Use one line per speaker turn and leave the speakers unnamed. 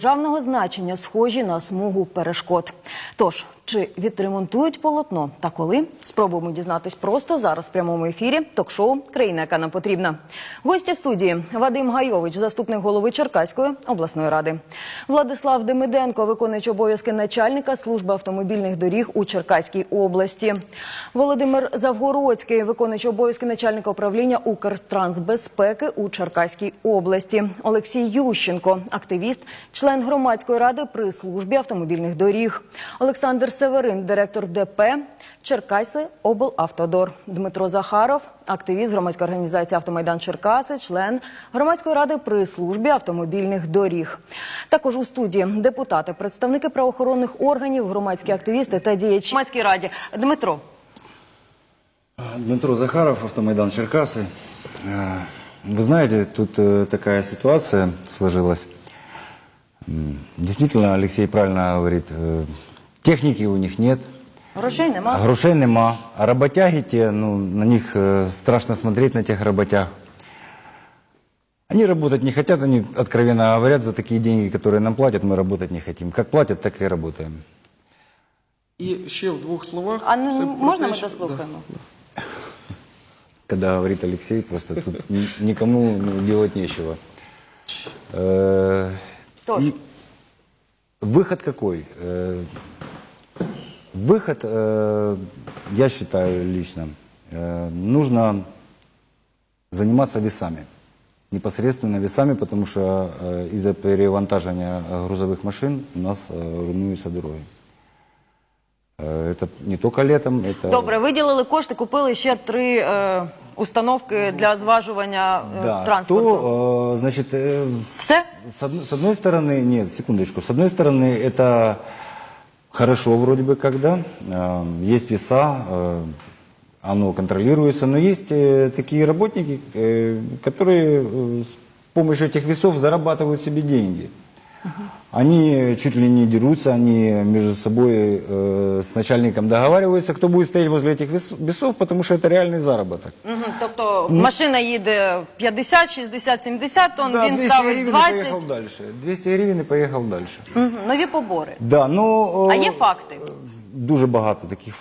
Державного значення схожі на смугу перешкод. Тож, чи відремонтують полотно та коли? Спробуємо дізнатись просто зараз в прямому ефірі ток-шоу Країна, яка нам потрібна. Гості студії Вадим Гайович, заступник голови Черкаської обласної ради. Владислав Демиденко, виконуючий обов'язки начальника служби автомобільних доріг у Черкаській області. Володимир Завгородський, виконуючий обов'язки начальника управління Укртрансбезпеки у Черкаській області. Олексій Ющенко, активіст, член громадської ради при службі автомобільних доріг. Олександр Северин, директор ДП Черкаси облавтодор. Дмитро Захаров, активіст громадської організації Автомайдан Черкаси, член громадської ради при службі автомобільних доріг. Також у студії депутати, представники правоохоронних органів, громадські активісти та діячі громадській раді. Дмитро.
Дмитро Захаров, Автомайдан Черкасы. Э, Вы знаете, тут э, такая ситуация сложилась. М, Действительно, Алексей правильно говорит, э, техники у них нет,
Грошей нема.
грошей нема, а работяги те, ну, на них э, страшно смотреть, на тех работяг. Они работать не хотят, они откровенно говорят, за такие деньги, которые нам платят, мы работать не хотим. Как платят, так и работаем.
І ще в двох словах.
А ну,
це про
можна
те,
ми
що-
дослухаємо?
когда говорит Алексей, просто тут ни- никому ну, делать нечего. Э,
Тоже.
и Выход какой? Э, Выход, э, я считаю лично, э, нужно заниматься весами. Непосредственно весами, потому что э, из-за перевантаживания грузовых машин у нас э, руйнуются дороги. Э, Это не только летом, это...
Добре, виділили кошти, купили ще три е, установки для зважування е,
Да,
транспорту.
то, э, значит, э,
Все?
С одной, с одной стороны, нет, секундочку, с одной стороны, это хорошо вроде бы когда, э, есть веса, э, оно контролируется, но есть э, такие работники, э, которые с помощью этих весов зарабатывают себе деньги. Они чуть ли не дерутся, они между собой э, с начальником договариваются, кто будет стоять возле этих вес- весов, потому что это реальный заработок.
Угу, тобто машина їде 50, 60, 70 тонн,
Да,
він
200
ставить
гривен и
20.
поехал дальше. 200 гривен и поехал дальше.
Мгм, нові побори.
Да, ну,
А
е,
є факти?
Дуже багато таких